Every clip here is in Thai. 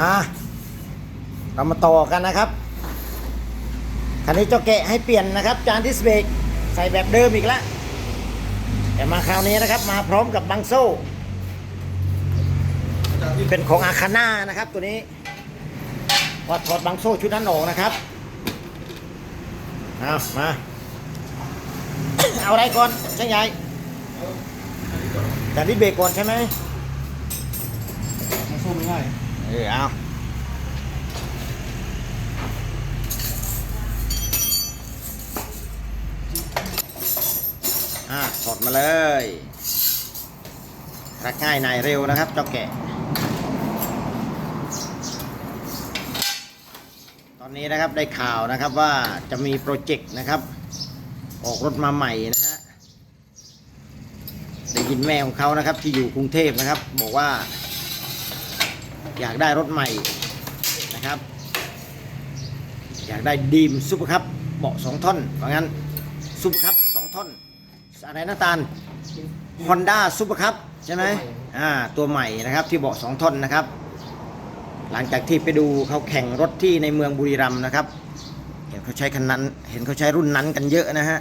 อะเรามาต่อกันนะครับคันนี้เจ้าแกะให้เปลี่ยนนะครับ จานดิสเบรกใส่แบบเดิมอีกแล้วแต่มาคราวนี้นะครับ มาพร้อมกับบังโซ่ เป็นของอาคาน่านะครับ ตัวนี้ว่าถอดบังโซ่ชุดนั้นออกนะครับเอามา เอาอะไรก่อนช่างใหญ่แต่ดิสเบรกก่อนใช่ไหมมันสู้ไม่ง่าย เออเอาอะถอดมาเลยรักง่ายนายเร็วนะครับเจ้าแกะ ตอนนี้นะครับได้ข่าวนะครับว่าจะมีโปรเจกต์นะครับ ออกรถมาใหม่นะฮะได้ยินแม่ของเขานะครับที่อยู่กรุงเทพนะครับ บอกว่า อยากได้รถใหม่นะครับ อยากได้ดีมซุปเปอร์คัพเบาะสองท่อนว่างั้นซุปเปอร์คัพสองท่อนอะไรนะตาลฮอนด้าซุปเปอร์คัพใช่ไหมอ่าตัวใหม่นะครับที่เบาะสองท่อนนะครับ หลังจากที่ไปดูเขาแข่งรถที่ในเมืองบุรีรัมย์นะครับเห็นเขาใช้คันนั้น เห็นเขาใช้รุ่นนั้นกันเยอะนะฮะ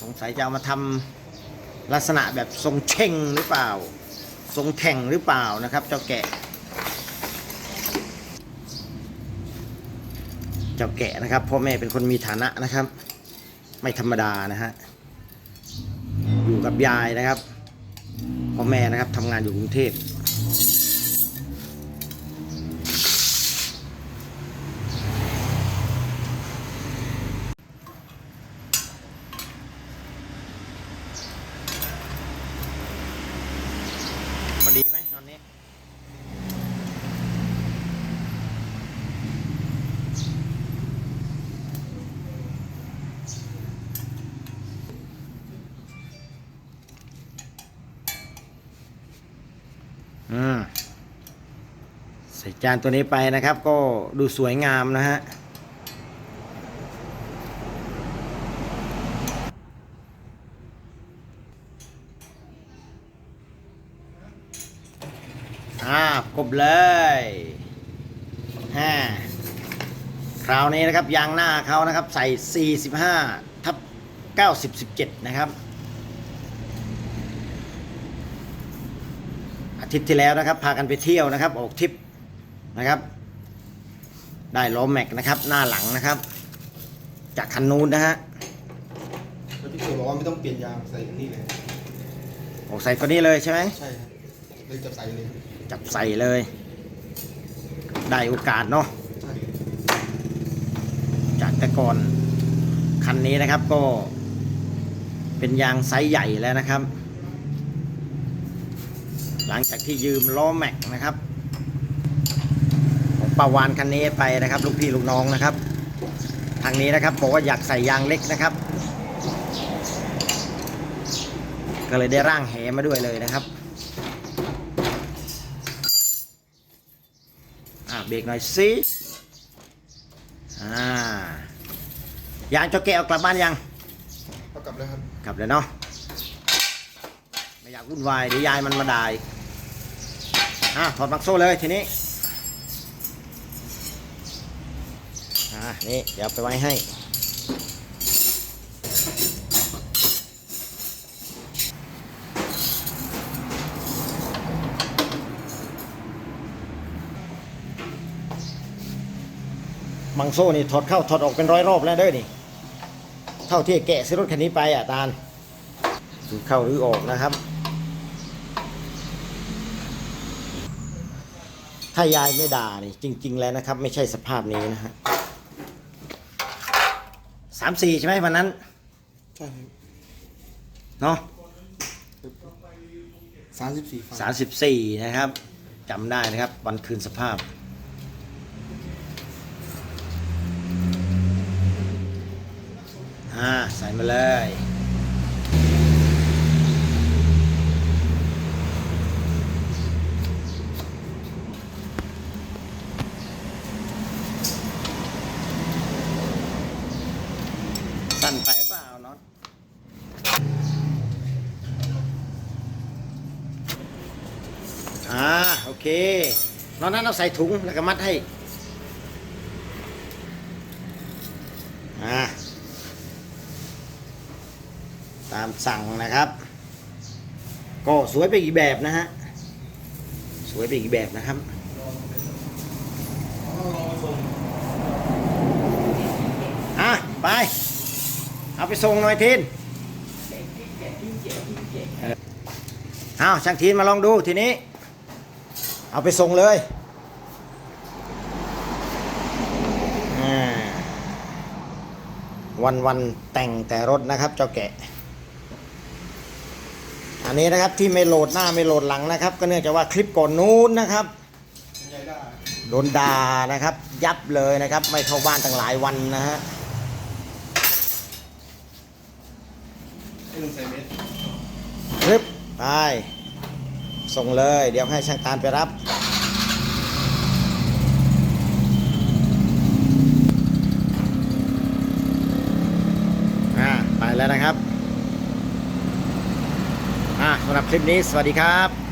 สงสัยจะเอามาทำลักษณะแบบทรงเช่งหรือเปล่า ทรงแข่งหรือเปล่านะครับ เจ้าแกะ เจ้าแกะนะครับพ่อแม่เป็นคนมีฐานะนะครับ ไม่ธรรมดานะฮะอยู่กับยายนะครับพ่อแม่นะครับทำงานอยู่กรุงเทพพอดีไหมตอนนี้ อืมใส่จานตัวนี้ไปนะครับ ก็ดูสวยงามนะฮะอ่ากบเลยฮ่าคราวนี้นะครับยางหน้าเขานะครับ ใส่ 45 ทับ 90 17 นะครับ อา ทิตย์ที่แล้วนะครับ พากันไปเที่ยวนะครับ ออกทริปนะครับ ได้ล้อแม็กนะครับ หน้าหลังนะครับ จากคันนู้นนะฮะแล้วพี่เสือบอกว่าไม่ต้องเปลี่ยนยางใส่นี่เลยออกใส่ตัวนี้เลยใช่ไหมใช่ครับเลยจะใส่เลยจับใส่เลย ได้โอกาสเนาะใช่จากแต่ก่อนคันนี้นะครับก็เป็นยางไซส์ใหญ่แล้วนะครับ หลังจากที่ยืมล้อแม็กนะครับ ของปาวานคันนี้ไปนะครับ ลูกพี่ลูกน้องนะครับ ทางนี้นะครับบอกว่าอยากใส่ยางเล็กนะครับ ก็เลยได้ร่างแหมาด้วยเลยนะครับอ่าเบรกหน่อยสิอ่ายางเจ้าแก้วกลับบ้านยังเอากลับแล้วครับ กลับเลยเนาะไม่อยากวุ่นวายเดี๋ยวยายมันมาด่าอีก อะถอดมักโซ่เลยทีนี้อะนี่เดี๋ยวเอาไปไว้ให้ มังโซ่นี่ถอดเข้าถอดออกเป็นร้อยรอบแล้วเด้อนี่ เท่าที่แกะซื้อรถคันนี้ไปอะตาลเข้าหรือออกนะครับ ถ้ายายไม่ด่านี่จริง ๆ แล้วนะครับ ไม่ใช่สภาพนี้นะฮะสามสี่ใช่ไหมวันนั้น ใช่ครับเนาะสามสิบสี่สามสิบสี่นะครับจำได้นะครับ วันคืนสภาพ อ่า ใส่มาเลย สั้นไปเปล่าน็อต อ่าโอเคนอกนั้นเราใส่ถุงแล้วก็มัดให้อ่าตามสั่งนะครับ ก็สวยไปอีกแบบนะฮะสวยไปอีกแบบนะครับอะไป เอาไปส่งหน่อยทีนออเอาช่างทีนมาลองดูทีนี้ เอาไปส่งเลยอ่าวันวันๆแต่งแต่รถนะครับเจ้าแกะ อันนี้นะครับที่ไม่โหลดหน้าไม่โหลดหลังนะครับ ก็เนื่องจากว่าคลิปก่อนนู้นนะครับใหญ่ได้โดนด่านะครับ ยับเลยนะครับ ไม่เข้าบ้านตั้งหลายวันนะฮะให้หนึ่งใส่เม็ดคลิปไป ส่งเลย เดี๋ยวให้ช่างตาลไปรับ อ่า ไปแล้วนะครับ อ่าสำหรับคลิปนี้สวัสดีครับ